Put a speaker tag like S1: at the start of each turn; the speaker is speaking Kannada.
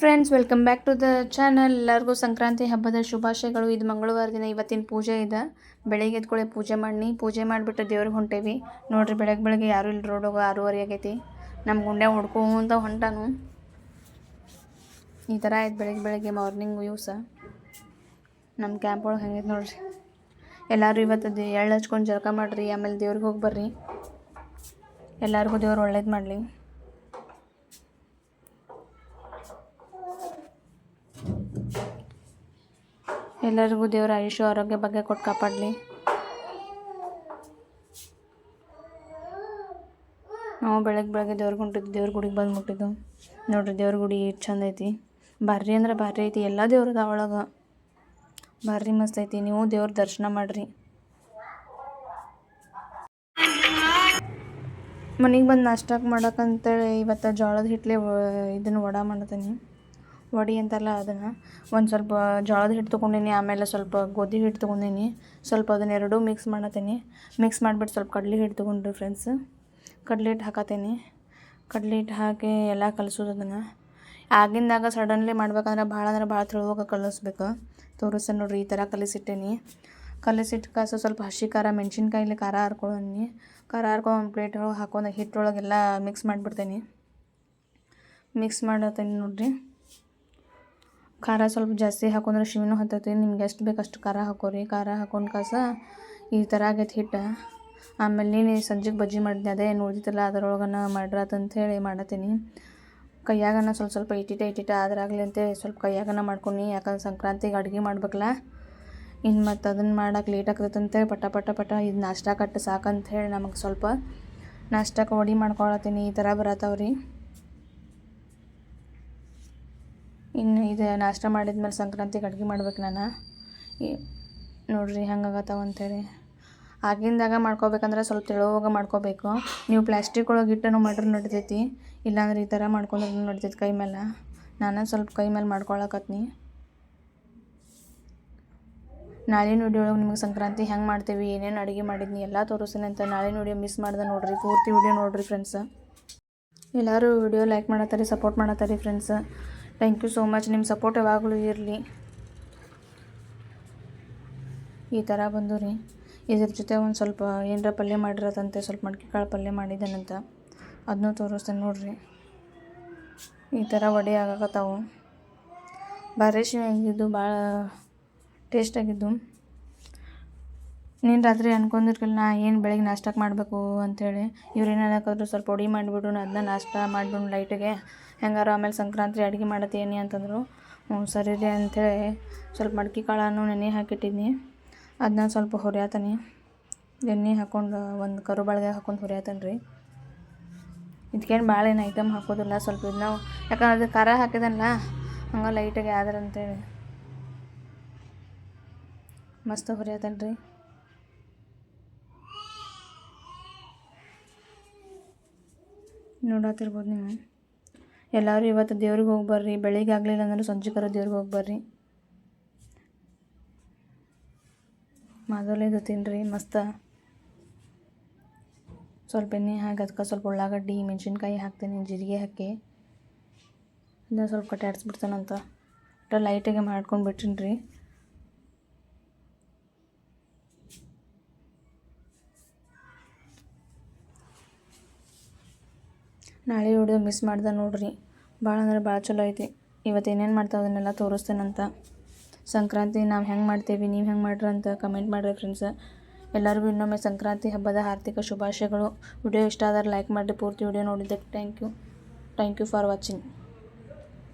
S1: Friends welcome back to the channel ಎಲ್ಲರಿಗೂ ಸಂಕ್ರಾಂತಿ ಹಬ್ಬದ ಶುಭಾಶಯಗಳು. ಇದು ಮಂಗಳವಾರ ದಿನ ಇವತ್ತಿನ ಪೂಜೆ ಇದೆ. ಬೆಳಗ್ಗೆ ಎದ್ಕೊಳ್ಳಿ ಪೂಜೆ ಮಾಡಿ ಪೂಜೆ ಮಾಡಿಬಿಟ್ಟು ದೇವ್ರಿಗೆ ಹೊಂಟೇವಿ. ನೋಡ್ರಿ ಬೆಳಗ್ಗೆ ಬೆಳಗ್ಗೆ ಯಾರೂ ಇಲ್ಲಿ ಹೋಗೋ ಆರೂವರೆ ಆಗೈತಿ. ನಮ್ಮ ಗುಂಡೆ ಹೊಡ್ಕೊಂತ ಹೊಂಟಾನು. ಈ ಥರ ಆಯ್ತು ಬೆಳಗ್ಗೆ ಬೆಳಗ್ಗೆ ಮಾರ್ನಿಂಗ್ ವ್ಯೂಸ ನಮ್ಮ ಕ್ಯಾಂಪ್ ಒಳಗೆ ಹೆಂಗೈತೆ ನೋಡ್ರಿ? ಎಲ್ಲರೂ ಇವತ್ತು ಎಳ್ಳು ಹಚ್ಕೊಂಡು ಜಳಕ ಮಾಡಿರಿ. ಆಮೇಲೆ ದೇವ್ರಿಗೆ ಹೋಗಿ ಬರ್ರಿ. ಎಲ್ಲರಿಗೂ ದೇವ್ರು ಒಳ್ಳೇದು ಮಾಡಲಿ. ಎಲ್ಲರಿಗೂ ದೇವರ ಆಯುಷ್ಯ, ಆರೋಗ್ಯ ಬಗ್ಗೆ ಕೊಟ್ಟು ಕಾಪಾಡಲಿ. ನಾವು ಬೆಳಗ್ಗೆ ಬೆಳಗ್ಗೆ ದೇವ್ರಿಗೆ ಹೊಂಟಿದ್ದು ದೇವ್ರ ಗುಡಿಗೆ ಬಂದು ಮುಟ್ಟಿದ್ದು. ನೋಡ್ರಿ ದೇವ್ರ ಗುಡಿ ಎಷ್ಟು ಚಂದ ಐತಿ. ಬರ್ರಿ ಅಂದ್ರೆ ಬರ್ರಿ ಐತಿ, ಎಲ್ಲ ದೇವ್ರದ ಒಳಗೆ. ಭಾರಿ ಮಸ್ತ್ ಐತಿ, ನೀವು ದೇವ್ರ ದರ್ಶನ ಮಾಡಿರಿ. ಮನೆಗೆ ಬಂದು ನಾಷ್ಟಕ್ಕೆ ಮಾಡಕ್ಕಂತೇಳಿ ಇವತ್ತು ಜೋಳದ ಹಿಟ್ಲೆ, ಇದನ್ನು ವಡ ಮಾಡತ್ತೀನಿ ವಡಿ ಅಂತಲ್ಲ ಅದನ್ನು ಒಂದು ಸ್ವಲ್ಪ ಜೋಳದ ಹಿಟ್ಟು ತೊಗೊಂಡಿನಿ, ಆಮೇಲೆ ಸ್ವಲ್ಪ ಗೋಧಿ ಹಿಟ್ಟು ತೊಗೊಂಡಿನಿ. ಸ್ವಲ್ಪ ಅದನ್ನ ಎರಡೂ ಮಿಕ್ಸ್ ಮಾಡತ್ತೀನಿ ಮಿಕ್ಸ್ ಮಾಡಿಬಿಟ್ಟು ಸ್ವಲ್ಪ ಕಡಲೆ ಹಿಟ್ಟು ತೊಗೊಂಡ್ರಿ ಫ್ರೆಂಡ್ಸ್ ಕಡಲೆ ಹಿಟ್ಟು ಹಾಕತ್ತೀನಿ ಕಡಲೆ ಹಿಟ್ಟು ಹಾಕಿ ಎಲ್ಲ ಕಲಸೋದು ಅದನ್ನು. ಆಗಿಂದಾಗ ಸಡನ್ಲಿ ಮಾಡ್ಬೇಕಂದ್ರೆ ಭಾಳ ಅಂದ್ರೆ ಭಾಳ ತಿಳುವಾಗ ಕಲಿಸ್ಬೇಕು. ತೋರಿಸ್ತೀನಿ ನೋಡ್ರಿ, ಈ ಥರ ಕಲಿಸಿಟ್ಟೇನಿ. ಕಲಿಸಿಟ್ಟು ಕಾಸು ಸ್ವಲ್ಪ ಹಸಿ ಖಾರ, ಮೆಣಸಿನ್ಕಾಯಿಲಿ ಖಾರ ಹರ್ಕೊಂಡಿ ಖಾರ ಹರ್ಕೊಂಡು ಒಂದು ಪ್ಲೇಟ್ ಒಳಗೆ ಹಾಕೊಂಡು ಹಿಟ್ಟೊಳಗೆಲ್ಲ ಮಿಕ್ಸ್ ಮಾಡಿಬಿಡ್ತೀನಿ. ಮಿಕ್ಸ್ ಮಾಡತ್ತೀನಿ ನೋಡ್ರಿ. ಖಾರ ಸ್ವಲ್ಪ ಜಾಸ್ತಿ ಹಾಕೊಂಡ್ರೆ ಶಿವಿನೂ ಹತ್ತೈತಿ ನಿಮ್ಗೆ ಎಷ್ಟು ಬೇಕು ಅಷ್ಟು ಖಾರ ಹಾಕೋರಿ, ಖಾರ ಹಾಕೊಂಡು ಕಾಸ ಈ ಥರ ಆಗೈತೆ ಹಿಟ್ಟು. ಆಮೇಲೆ ನೀನು ಸಂಜೆಗೆ ಬಜ್ಜಿ ಮಾಡಿದ್ನಿ, ಅದೇ ಏನು ಅದರೊಳಗನ ಮಾಡ್ರಾತಂತ ಹೇಳಿ ಮಾಡತ್ತೀನಿ ಕೈಯಾಗನ ಸ್ವಲ್ಪ ಸ್ವಲ್ಪ ಇಟ್ಟಿಟ ಇಟ್ಟಿಟ ಆದ್ರಾಗಲಿ ಅಂತ ಸ್ವಲ್ಪ ಕೈಯಾಗನ ಮಾಡ್ಕೊಂಡು ಯಾಕಂದ್ರೆ ಸಂಕ್ರಾಂತಿಗೆ ಅಡುಗೆ ಮಾಡ್ಬೇಕಲ್ಲ. ಇನ್ನು ಮತ್ತು ಅದನ್ನು ಮಾಡಕ್ಕೆ ಲೇಟ್ ಆಗ್ತೈತೆ ಅಂತೇಳಿ ಪಟ ಪಟ ಪಟ ಇದು ನಾಷ್ಟ ಕಟ್ಟು ಹೇಳಿ ನಮಗೆ ಸ್ವಲ್ಪ ನಾಷ್ಟಕ್ಕೆ ಒಡಿ ಮಾಡ್ಕೊಳತ್ತೀನಿ, ಈ ಥರ ಬರತ್ತವ್ರಿ ಇನ್ನು ಇದು ನಾಷ್ಟ ಮಾಡಿದ್ಮೇಲೆ ಸಂಕ್ರಾಂತಿಗೆ ಅಡುಗೆ ಮಾಡ್ಬೇಕು ನಾನು. ನೋಡ್ರಿ ಹೆಂಗಾಗತ್ತವ ಅಂತೇಳಿ. ಆಗಿಂದಾಗ ಮಾಡ್ಕೋಬೇಕಂದ್ರೆ ಸ್ವಲ್ಪ ತೆಳುವಾಗ ಮಾಡ್ಕೋಬೇಕು. ನೀವು ಪ್ಲಾಸ್ಟಿಕ್ ಒಳಗೆ ಇಟ್ಟನು ಮಾಡ್ರೆ ನಡಿತೈತಿ ಇಲ್ಲಾಂದ್ರೆ ಈ ಥರ ಮಾಡ್ಕೊಂಡ್ರೆ ನಡಿತೈತಿ ಕೈ ಮೇಲೆ ನಾನು ಸ್ವಲ್ಪ ಕೈ ಮೇಲೆ ಮಾಡ್ಕೊಳಕತ್ನಿ. ನಾಳೆ ವಿಡಿಯೋ ಒಳಗೆ ನಿಮಗೆ ಸಂಕ್ರಾಂತಿ ಹೆಂಗೆ ಮಾಡ್ತೀವಿ, ಏನೇನು ಅಡುಗೆ ಮಾಡಿದ್ನಿ ಎಲ್ಲ ತೋರಿಸ್ತೀನಿ ಅಂತ ನಾಳೆ ವಿಡಿಯೋ ಮಿಸ್ ಮಾಡ್ದೆ ನೋಡಿರಿ. ಪೂರ್ತಿ ವಿಡಿಯೋ ನೋಡಿರಿ ಫ್ರೆಂಡ್ಸ್ ಎಲ್ಲರೂ ವಿಡಿಯೋ ಲೈಕ್ ಮಾಡತ್ತಾರೆ support ಮಾಡತ್ತಾರೆ friends thank you so much ನಿಮ್ಮ ಸಪೋರ್ಟ್ ಯಾವಾಗಲೂ ಇರಲಿ. ಈ ಥರ ಬಂದು ರೀ. ಇದ್ರ ಜೊತೆ ಒಂದು ಸ್ವಲ್ಪ ಏನರ ಪಲ್ಯ ಮಾಡಿರೋದಂತೆ ಸ್ವಲ್ಪ ಮಡಿಕೆ ಕಾಳು ಪಲ್ಯ ಮಾಡಿದ್ದಾನಂತ ಅದನ್ನೂ ತೋರಿಸ್ತೇನೆ ನೋಡ್ರಿ. ಈ ಥರ ವಡೆ ಆಗಕತ್ತಾವು. ಭಾರಿ ಆಗಿದ್ದು ಭಾಳ ಟೇಸ್ಟಾಗಿದ್ದು ನೀನು ರಾತ್ರಿ ಅನ್ಕೊಂಡಿರ್ಕಿಲ್ಲ ನಾ ಏನು ಬೆಳಗ್ಗೆ ನಾಷ್ಟಕ್ಕೆ ಮಾಡಬೇಕು ಅಂಥೇಳಿ ಇವ್ರು ಏನು ಅನ್ನಕ್ಕಾದ್ರು ಸ್ವಲ್ಪ ಪುಡಿ ಮಾಡಿಬಿಡು ಅದನ್ನ ನಾಷ್ಟ ಮಾಡಿಬಿಡು ಲೈಟಿಗೆ. ಹೆಂಗಾರು ಆಮೇಲೆ ಸಂಕ್ರಾಂತಿ ಅಡುಗೆ ಮಾಡತ್ತೇನಿ ಅಂತಂದರು. ಹ್ಞೂ ಸರಿ ರೀ ಅಂಥೇಳಿ ಸ್ವಲ್ಪ ಮಡ್ಕೆ ಕಾಳನ್ನು ನೆನೆ ಹಾಕಿಟ್ಟಿದ್ದೀನಿ ಅದನ್ನ ಸ್ವಲ್ಪ ಹುರಿಯತಾನೆ. ಎಣ್ಣೆ ಹಾಕ್ಕೊಂಡು ಒಂದು ಕರು ಬಾಳ್ಗೆ ಹಾಕ್ಕೊಂಡು ಹುರಿಯತಾನೆ ರೀ. ಇದಕ್ಕೇನು ಭಾಳ ಏನು ಐಟಮ್ ಹಾಕೋದಿಲ್ಲ, ಸ್ವಲ್ಪ ಇದನ್ನ ಯಾಕಂದ್ರೆ ಅದು ಖಾರ ಹಾಕಿದನಲ್ಲ ಹಂಗೆ ಲೈಟಾಗಿ ಆದ್ರೆ ಅಂತೇಳಿ. ಮಸ್ತ್ ಹುರಿಯತಾನೆ ರೀ ನೋಡತ್ತಿರ್ಬೋದು ನೀವು. ಎಲ್ಲರೂ ಇವತ್ತು ದೇವ್ರಿಗೆ ಹೋಗಿ ಬರ್ರಿ, ಬೆಳಿಗ್ಗೆ ಆಗಲಿಲ್ಲ ಅಂದ್ರೆ ಸಂಜೆಕರ ದೇವ್ರಿಗೆ ಹೋಗಿ ಬರ್ರಿ. ಮೊದಲೇದು ತಿನ್ನಿರಿ ಮಸ್ತ. ಸ್ವಲ್ಪ ಎಣ್ಣೆ ಹಾಕಿ ಅದಕ್ಕೆ ಸ್ವಲ್ಪ ಉಳ್ಳಾಗಡ್ಡಿ, ಮೆಣಸಿನ್ಕಾಯಿ ಹಾಕ್ತೀನಿ, ಜೀರಿಗೆ ಹಾಕಿ. ಇನ್ನೂ ಸ್ವಲ್ಪ ಕಟ್ಟಾಡ್ಸ್ಬಿಡ್ತಾನಂತ ಲೈಟಾಗೆ ಮಾಡ್ಕೊಂಡು ಬಿಟ್ಟಿನಿ ರೀ ನಾಳೆ ಹೊಡೆದು ಮಿಸ್ ಮಾಡ್ದೆ ನೋಡ್ರಿ. ಭಾಳ ಅಂದ್ರೆ ಭಾಳ ಚಲೋ ಐತಿ. ಇವತ್ತು ಏನೇನು ಮಾಡ್ತಾವೆ ಅದನ್ನೆಲ್ಲ ತೋರಿಸ್ತೇನಂತ. ಸಂಕ್ರಾಂತಿ ನಾವು ಹೆಂಗೆ ಮಾಡ್ತೇವೆ, ನೀವು ಹೆಂಗೆ ಮಾಡ್ರಿ ಅಂತ ಕಮೆಂಟ್ ಮಾಡಿರಿ ಫ್ರೆಂಡ್ಸ್ ಎಲ್ಲರಿಗೂ ಇನ್ನೊಮ್ಮೆ ಸಂಕ್ರಾಂತಿ ಹಬ್ಬದ ಆರ್ಥಿಕ ಶುಭಾಶಯಗಳು. ವಿಡಿಯೋ ಇಷ್ಟ ಆದರೆ ಲೈಕ್ ಮಾಡಿರಿ. ಪೂರ್ತಿ ವಿಡಿಯೋ ನೋಡಿದ್ದಕ್ಕೆ thank you thank you for watching